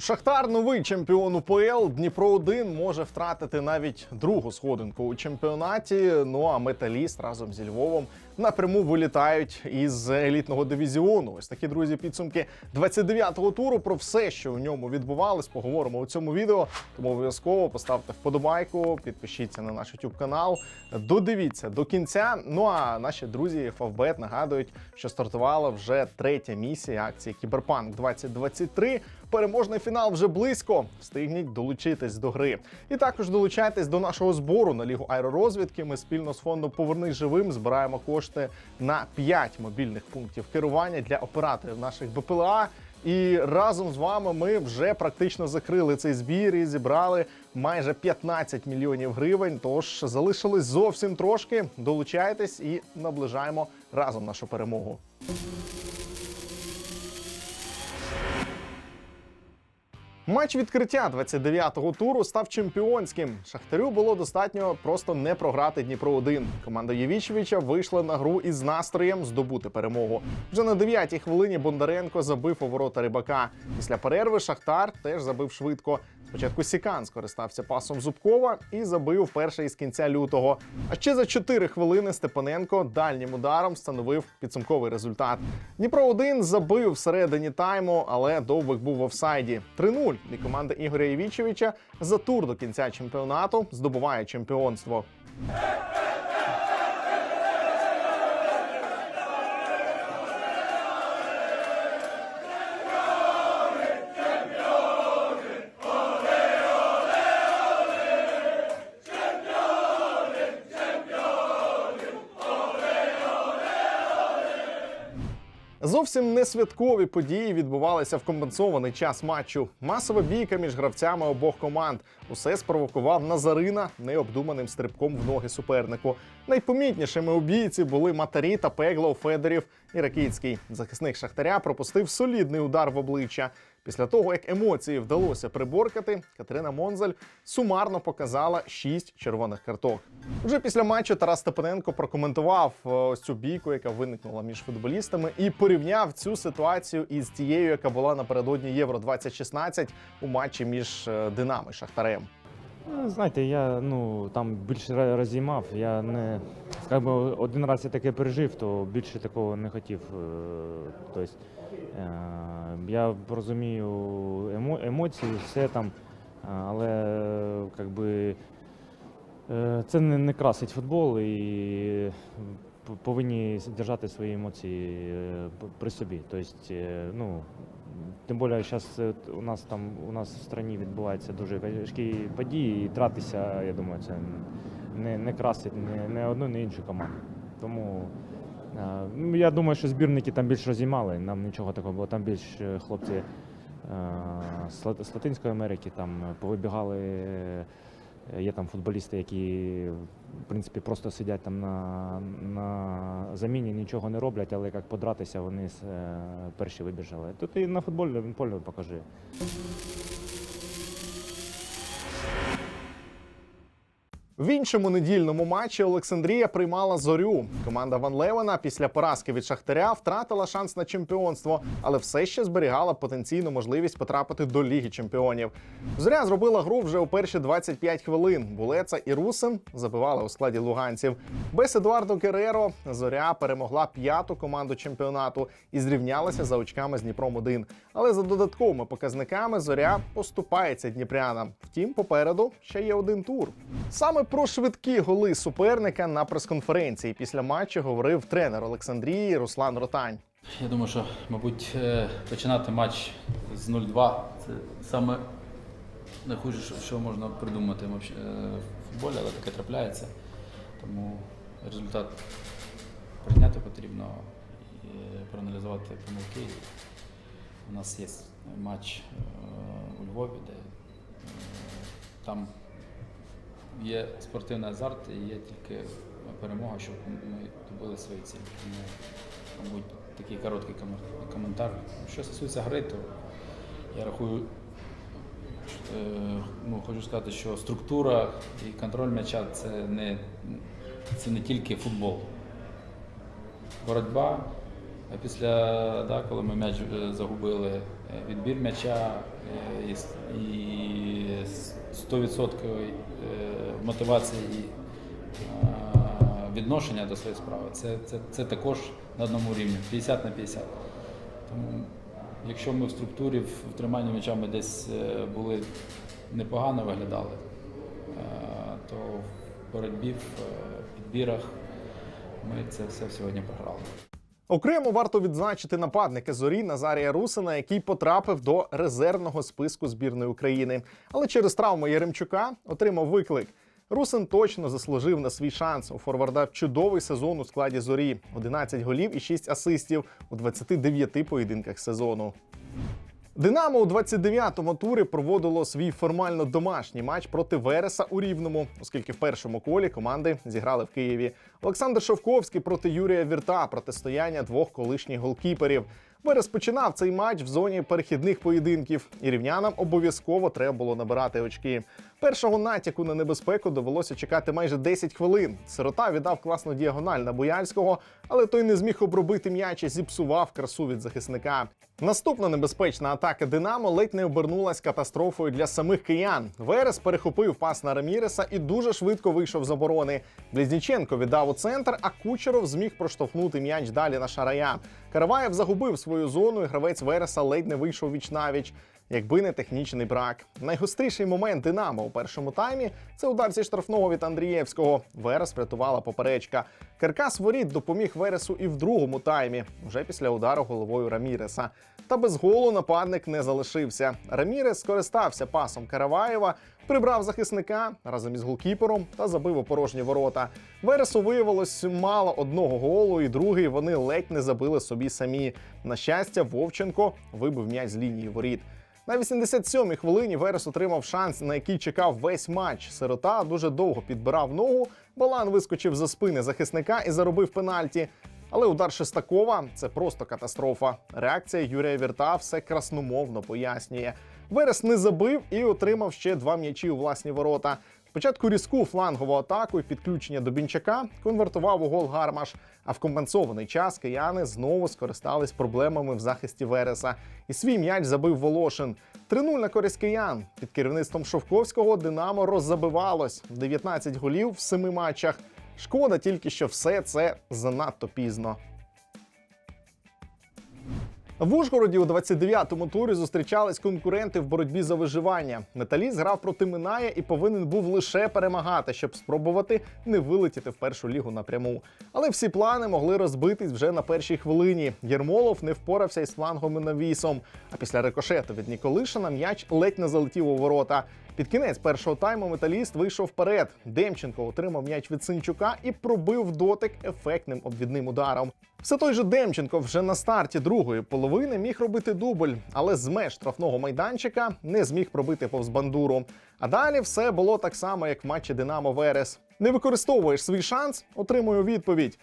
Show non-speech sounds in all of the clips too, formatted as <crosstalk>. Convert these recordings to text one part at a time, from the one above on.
Шахтар новий чемпіон УПЛ. Дніпро 1 може втратити навіть другу сходинку у чемпіонаті. Ну а металіст разом зі Львовом напряму вилітають із елітного дивізіону. Ось такі друзі підсумки 29-го туру. Про все, що у ньому відбувалось, поговоримо у цьому відео. Тому обов'язково поставте вподобайку, підпишіться на наш YouTube канал. Додивіться до кінця. Ну а наші друзі Фавбет нагадують, що стартувала вже третя місія акції Кіберпанк 2023. Переможний фінал вже близько. Встигніть долучитись до гри. І також долучайтесь до нашого збору на лігу аеророзвідки. Ми спільно з фондом Повернись живим збираємо кошти на 5 мобільних пунктів керування для операторів наших БПЛА. І разом з вами ми вже практично закрили цей збір і зібрали майже 15 мільйонів гривень. Тож залишилось зовсім трошки. Долучайтесь і наближаємо разом нашу перемогу. Матч відкриття 29-го туру став чемпіонським. Шахтарю було достатньо просто не програти Дніпро 1 Команда Євічевича вийшла на гру із настроєм здобути перемогу. Вже на 9-й хвилині Бондаренко забив у ворота рибака. Після перерви Шахтар теж забив швидко. Спочатку Сікан скористався пасом Зубкова і забив перший із кінця лютого. А ще за 4 хвилини Степаненко дальнім ударом встановив підсумковий результат. Дніпро 1 забив всередині тайму, але довбик був в офсайді. 3-0. І команда Ігоря Євічевича за тур до кінця чемпіонату здобуває чемпіонство. Зовсім не святкові події відбувалися в компенсований час матчу. Масова бійка між гравцями обох команд. Усе спровокував Назарина необдуманим стрибком в ноги супернику. Найпомітнішими у бійці були матері та пегло Федорів і Ракіцький. Захисник Шахтаря пропустив солідний удар в обличчя. Після того, як емоції вдалося приборкати, Катерина Монзаль сумарно показала 6 червоних карток. Уже після матчу Тарас Степаненко прокоментував е, ось цю бійку, яка виникнула між футболістами, і порівняв цю ситуацію із тією, яка була напередодні Євро 2016 у матчі між е, Динамо і Шахтарем. Ну, Знаєте, я ну там більше ра- разів мав. Я не би, один раз я таке пережив, то більше такого не хотів. Тобто, я розумію емо, емоції, все там, е, але як би, е, це не, не красить футбол і повинні держати свої емоції при собі. Тобто, ну, Тим більше зараз у нас там у нас в країні відбуваються дуже важкі події, і тратися, я думаю, це не, не красить ні, ні одну, ні іншу команду. Тому е, ну, я думаю, що збірники там більш розіймали, нам нічого такого було. Там більш е, хлопці е, з Латинської Америки там повибігали. Е, Є там футболісти, які в принципі просто сидять там на, на заміні, нічого не роблять, але як подратися, вони е, перші вибіжали. Тут і на футбольному полі покажи. В іншому недільному матчі Олександрія приймала зорю. Команда Ван Левена після поразки від Шахтаря втратила шанс на чемпіонство, але все ще зберігала потенційну можливість потрапити до Ліги Чемпіонів. Зоря зробила гру вже у перші 25 хвилин. Булеца і Русин забивали у складі луганців. Без Едуардо Кереро зоря перемогла п'яту команду чемпіонату і зрівнялася за очками з Дніпром 1 Але за додатковими показниками зоря поступається дніпрянам. Втім, попереду ще є один тур. Саме про швидкі голи суперника на прес-конференції після матчу говорив тренер Олександрії Руслан Ротань. Я думаю, що, мабуть, е, починати матч з 0-2 це саме найхуже, що- можна придумати е, в футболі, але таке трапляється. Тому результат прийняти потрібно і проаналізувати помилки. У нас є матч е, у Львові, де там є спортивний азарт і є тільки перемога, щоб ми добили свої цілі. Тому, мабуть, такий короткий коментар. Що стосується гри, то я рахую, е, ну, хочу сказати, що структура і контроль м'яча це не, це не тільки футбол. Боротьба. Після, да, коли ми м'яч загубили, е, відбір м'яча е, і, с- і с- 100% е, мотивації і відношення до своєї справи, це, це, це також на одному рівні, 50 на 50. Тому якщо ми в структурі, в триманні м'яча ми десь були непогано виглядали, то в боротьбі, в підбірах ми це все сьогодні програли. Окремо варто відзначити нападника зорі Назарія Русина, який потрапив до резервного списку збірної України. Але через травму Яремчука отримав виклик. Русин точно заслужив на свій шанс. У форварда чудовий сезон у складі зорі: 11 голів і 6 асистів у 29 поєдинках сезону. Динамо у 29-му турі проводило свій формально домашній матч проти Вереса у Рівному, оскільки в першому колі команди зіграли в Києві. Олександр Шовковський проти Юрія Вірта протистояння двох колишніх голкіперів. Верес починав цей матч в зоні перехідних поєдинків, і рівнянам обов'язково треба було набирати очки. Першого натяку на небезпеку довелося чекати майже 10 хвилин. Сирота віддав класну діагональ на Бояльського, але той не зміг обробити м'яч і зіпсував красу від захисника. Наступна небезпечна атака Динамо ледь не обернулась катастрофою для самих киян. Верес перехопив пас на Раміреса і дуже швидко вийшов з оборони. Близніченко віддав у центр, а Кучеров зміг проштовхнути м'яч далі на шарая. Караваєв загубив свою зону, і гравець Вереса ледь не вийшов віч навіч. Якби не технічний брак. Найгостріший момент Динамо у першому таймі це удар зі штрафного від Андрієвського. Верес врятувала поперечка. Каркас воріт допоміг Вересу і в другому таймі, вже після удару головою Раміреса. Та без голу нападник не залишився. Рамірес скористався пасом Караваєва, прибрав захисника разом із голкіпером та забив у порожні ворота. Вересу виявилось мало одного голу, і другий вони ледь не забили собі самі. На щастя, Вовченко вибив м'яч з лінії воріт. На 87-й хвилині Верес отримав шанс, на який чекав весь матч. Сирота дуже довго підбирав ногу. Балан вискочив за спини захисника і заробив пенальті. Але удар Шестакова це просто катастрофа. Реакція Юрія Вірта все красномовно пояснює. Верес не забив і отримав ще два м'ячі у власні ворота. Спочатку різку флангову атаку і підключення до Бінчака конвертував у гол Гармаш. А в компенсований час кияни знову скористались проблемами в захисті Вереса. І свій м'яч забив Волошин. 3-0 на користь киян. Під керівництвом Шовковського Динамо роззабивалось 19 голів в семи матчах. Шкода тільки, що все це занадто пізно. В Ужгороді у 29-му турі зустрічались конкуренти в боротьбі за виживання. Металіст грав проти Минає і повинен був лише перемагати, щоб спробувати не вилетіти в першу лігу напряму. Але всі плани могли розбитись вже на першій хвилині. Єрмолов не впорався із флангом і навісом. А після рикошету від Ніколишина м'яч ледь не залетів у ворота. Під кінець першого тайму металіст вийшов вперед. Демченко отримав м'яч від Синчука і пробив дотик ефектним обвідним ударом. Все той же Демченко вже на старті другої половини міг робити дубль, але з меж штрафного майданчика не зміг пробити повз бандуру. А далі все було так само, як в матчі Динамо Верес. Не використовуєш свій шанс, отримую відповідь.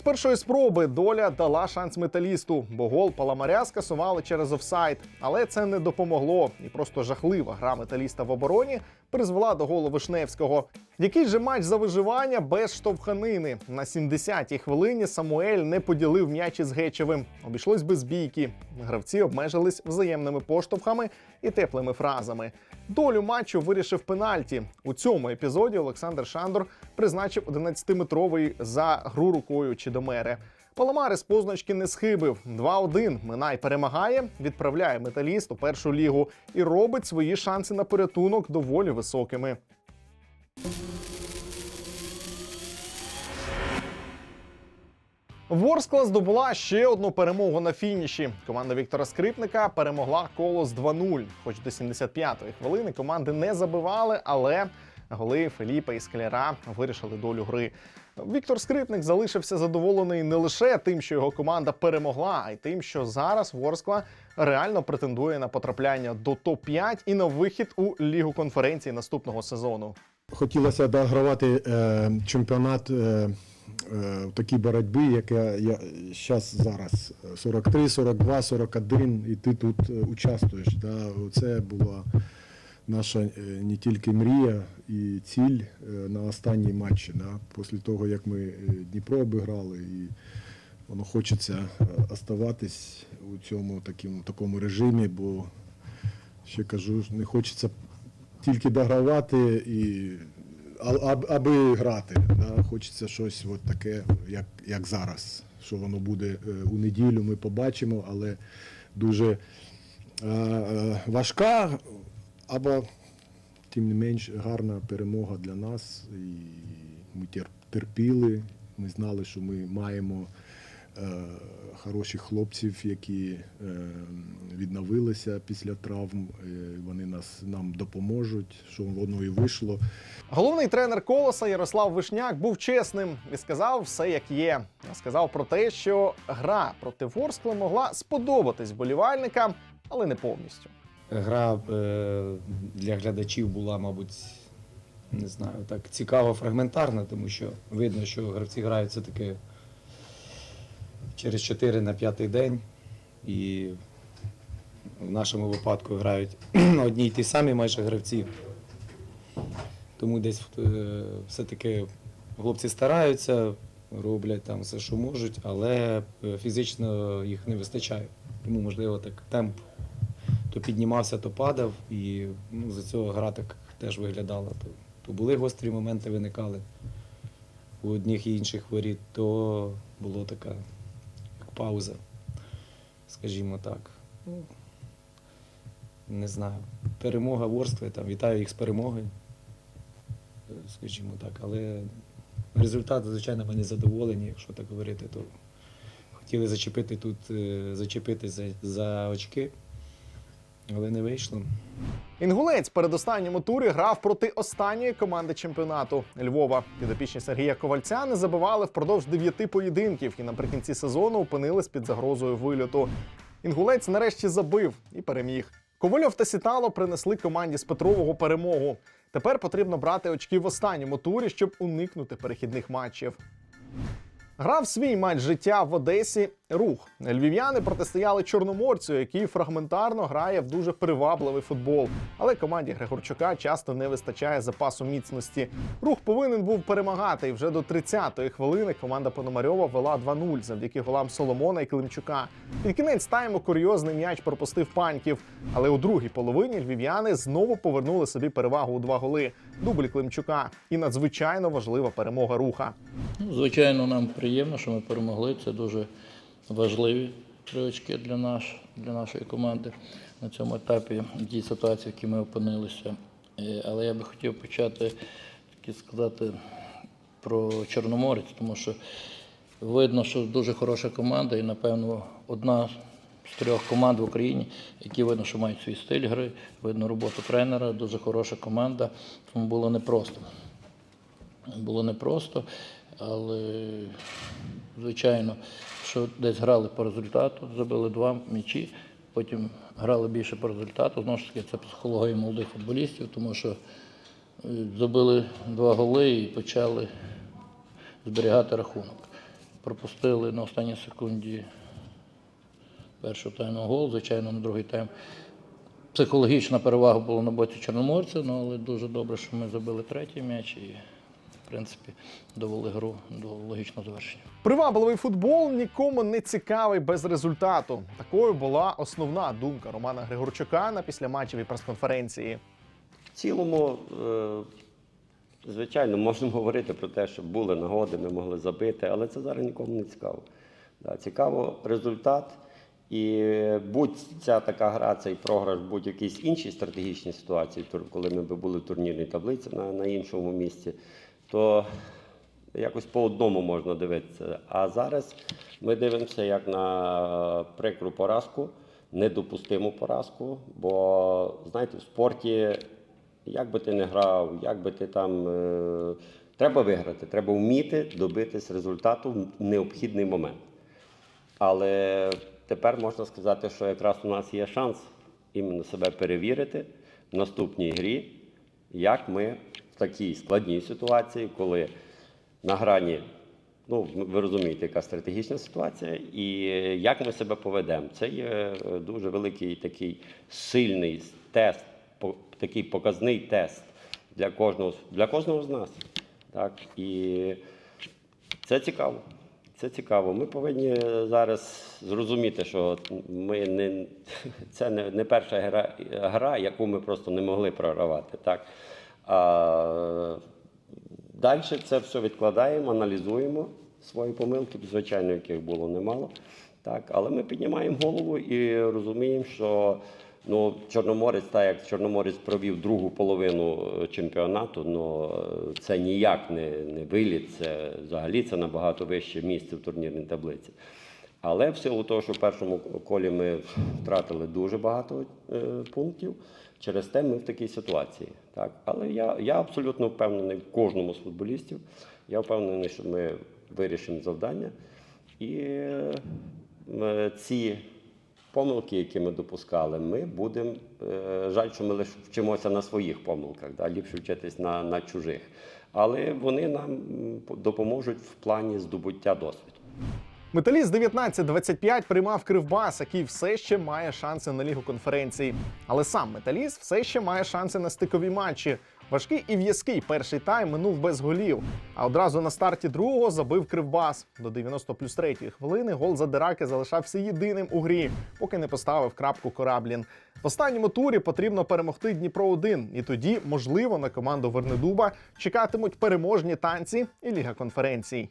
З першої спроби доля дала шанс металісту, бо гол Паламаря скасували через офсайд. Але це не допомогло. І просто жахлива гра металіста в обороні призвела до голу Вишневського. Який же матч за виживання без штовханини? На 70-й хвилині Самуель не поділив м'яч із Гечевим. Обійшлось без бійки. Гравці обмежились взаємними поштовхами і теплими фразами. Долю матчу вирішив пенальті. У цьому епізоді Олександр Шандор призначив 11-метровий за гру рукою Чідомере. Паламари з позначки не схибив. 2-1. Минай перемагає, відправляє металіст у першу лігу і робить свої шанси на порятунок доволі високими. Ворскла здобула ще одну перемогу на фініші. Команда Віктора Скрипника перемогла колос 2-0. Хоч до 75-ї хвилини команди не забивали, але голи Феліпа і Скляра вирішили долю гри. Віктор Скрипник залишився задоволений не лише тим, що його команда перемогла, а й тим, що зараз Ворскла реально претендує на потрапляння до топ-5 і на вихід у лігу конференції наступного сезону. Хотілося догравати е, чемпіонат е, в такій боротьбі, яка я зараз зараз 43, 42, 41, і ти тут е, участвуєш. Да? Це була наша е, не тільки мрія і ціль е, на останній матчі. Да? Після того, як ми е, Дніпро обіграли, і воно хочеться е, оставатись у цьому такому, такому режимі, бо ще кажу, не хочеться тільки догравати і а- аби грати. Да? Хочеться щось от таке, як, як зараз. Що воно буде е, у неділю, ми побачимо, але дуже е, е, важка, або тим не менш гарна перемога для нас. І ми терпіли. Ми знали, що ми маємо хороших хлопців, які е, відновилися після травм. Е, вони нас нам допоможуть, що воно і вийшло. Головний тренер колоса Ярослав Вишняк був чесним і сказав все як є. Сказав про те, що гра проти Ворскли могла сподобатись болівальникам, але не повністю. Гра е, для глядачів була, мабуть, не знаю, так цікаво фрагментарна, тому що видно, що гравці грають все-таки через 4 на 5 день. І в нашому випадку грають <clears throat> одні й ті самі майже гравці. Тому десь е, все-таки хлопці стараються, роблять там все, що можуть, але е, фізично їх не вистачає. Тому, можливо, так темп то піднімався, то падав, і ну, за цього гра так теж виглядала. То, то були гострі моменти, виникали у одних і інших воріт, то була така як пауза, скажімо так. Ну, не знаю. Перемога Ворскли, там, вітаю їх з перемогою, скажімо так. Але результат, звичайно, ми не задоволені, якщо так говорити, то хотіли зачепити тут, е, зачепити за, за очки, але не вийшло. Інгулець в передостанньому турі грав проти останньої команди чемпіонату Львова. Підопічні Сергія Ковальця не забивали впродовж дев'яти поєдинків і наприкінці сезону опинились під загрозою вильоту. Інгулець нарешті забив і переміг. Ковальов та Сітало принесли команді з Петрового перемогу. Тепер потрібно брати очки в останньому турі, щоб уникнути перехідних матчів. Грав свій матч життя в Одесі рух. Львів'яни протистояли чорноморцю, який фрагментарно грає в дуже привабливий футбол. Але команді Григорчука часто не вистачає запасу міцності. Рух повинен був перемагати. І вже до 30-ї хвилини команда Пономарьова вела 2-0 завдяки голам Соломона і Климчука. Під кінець тайму курйозний м'яч пропустив паньків. Але у другій половині львів'яни знову повернули собі перевагу у два голи. Дубль Климчука і надзвичайно важлива перемога руха. Ну, Звичайно, нам приємно, що ми перемогли. Це дуже важливі три очки для, наш, для нашої команди на цьому етапі, тій ситуації, в якій ми опинилися. Е, Але я би хотів почати таки сказати про Чорноморець, тому що видно, що дуже хороша команда, і, напевно, одна з трьох команд в Україні, які видно, що мають свій стиль гри, видно роботу тренера, дуже хороша команда, тому було непросто. Було непросто, але звичайно, що десь грали по результату, забили два м'ячі, потім грали більше по результату. Знову ж таки, це психологія молодих футболістів, тому що е, забили два голи і почали зберігати рахунок. Пропустили на останній секунді першого тайму гол, звичайно, на другий тайм. Психологічна перевага була на боці Чорноморця, ну, але дуже добре, що ми забили третій м'яч і, в принципі, довели гру до логічного завершення. Привабливий футбол нікому не цікавий без результату. Такою була основна думка Романа Григорчука на післяматчевій прес-конференції. В цілому, е, звичайно, можемо говорити про те, що були нагоди, ми могли забити, але це зараз нікому не цікаво. Да, цікаво результат. І будь ця така гра, цей програш, будь якійсь іншій стратегічній ситуації, коли ми б були в турнірній таблиці на, на іншому місці, то якось по одному можна дивитися. А зараз ми дивимося як на прикру поразку, недопустиму поразку. Бо знаєте, в спорті, як би ти не грав, як би ти там. Е, треба виграти, треба вміти добитись результату в необхідний момент. Але тепер можна сказати, що якраз у нас є шанс іменно себе перевірити в наступній грі, як ми такій складній ситуації, коли на грані, ну ви розумієте, яка стратегічна ситуація, і як ми себе поведемо. Це є е, дуже великий такий сильний тест, такий показний тест для кожного, для кожного з нас. Так? І це цікаво. Це цікаво. Ми повинні зараз зрозуміти, що ми не, <laughs> це не, не перша гра, гра, яку ми просто не могли програвати. Так? А, далі це все відкладаємо, аналізуємо свої помилки, звичайно, яких було немало. Так? Але ми піднімаємо голову і розуміємо, що ну, Чорноморець, так як Чорноморець провів другу половину е, чемпіонату, ну, це ніяк не, не виліт, це взагалі це набагато вище місце в турнірній таблиці. Але в силу того, що в першому колі ми втратили дуже багато е, пунктів, через те ми в такій ситуації. Так? Але я, я абсолютно впевнений в кожному з футболістів. Я впевнений, що ми вирішимо завдання. І е, ці помилки, які ми допускали, ми будемо. е, Жаль, що ми лише вчимося на своїх помилках, да? ліпше вчитись на, на чужих. Але вони нам допоможуть в плані здобуття досвіду. Металіст 19-25 приймав Кривбас, який все ще має шанси на лігу конференції. Але сам металіст все ще має шанси на стикові матчі. Важкий і в'язкий перший тайм минув без голів. А одразу на старті другого забив Кривбас. До 90 плюс 3 хвилини гол Задираки залишався єдиним у грі, поки не поставив крапку Кораблін. В останньому турі потрібно перемогти Дніпро 1 і тоді, можливо, на команду Вернедуба чекатимуть переможні танці і Ліга конференцій.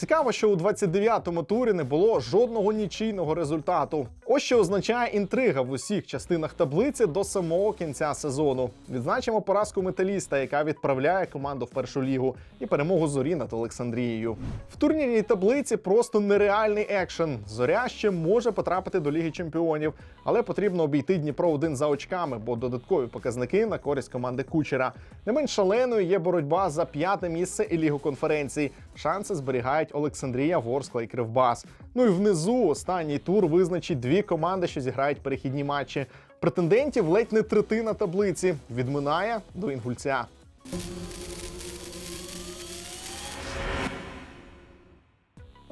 Цікаво, що у 29-му турі не було жодного нічийного результату. Ось що означає інтрига в усіх частинах таблиці до самого кінця сезону. Відзначимо поразку металіста, яка відправляє команду в першу лігу, і перемогу зорі над Олександрією. В турнірній таблиці просто нереальний екшен. Зоря ще може потрапити до Ліги Чемпіонів, але потрібно обійти Дніпро один за очками, бо додаткові показники на користь команди Кучера. Не менш шаленою є боротьба за п'яте місце і Лігу конференцій. Шанси зберігають Олександрія, Ворскла і Кривбас. Ну і внизу останній тур визначить дві команди, що зіграють перехідні матчі. Претендентів ледь не третина таблиці від Миная до Інгульця.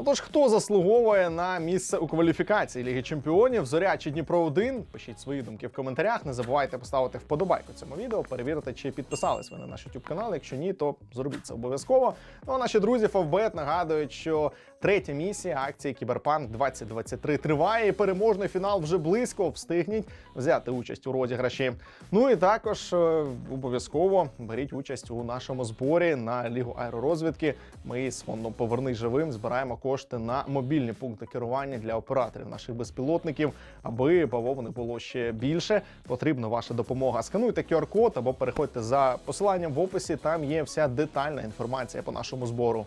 Отож, хто заслуговує на місце у кваліфікації Ліги Чемпіонів? Зоря чи Дніпро 1 Пишіть свої думки в коментарях. Не забувайте поставити вподобайку цьому відео, перевірити, чи підписались ви на наш YouTube канал. Якщо ні, то зробіть це обов'язково. Ну а наші друзі Фавбет нагадують, що третя місія акції Кіберпанк 2023 триває. і Переможний фінал вже близько. Встигніть взяти участь у розіграші. Ну і також е, обов'язково беріть участь у нашому зборі на лігу аеророзвідки. Ми з фондом Повернись живим збираємо кошти на мобільні пункти керування для операторів наших безпілотників, аби бавовни було ще більше. Потрібна ваша допомога. Скануйте QR-код або переходьте за посиланням в описі. Там є вся детальна інформація по нашому збору.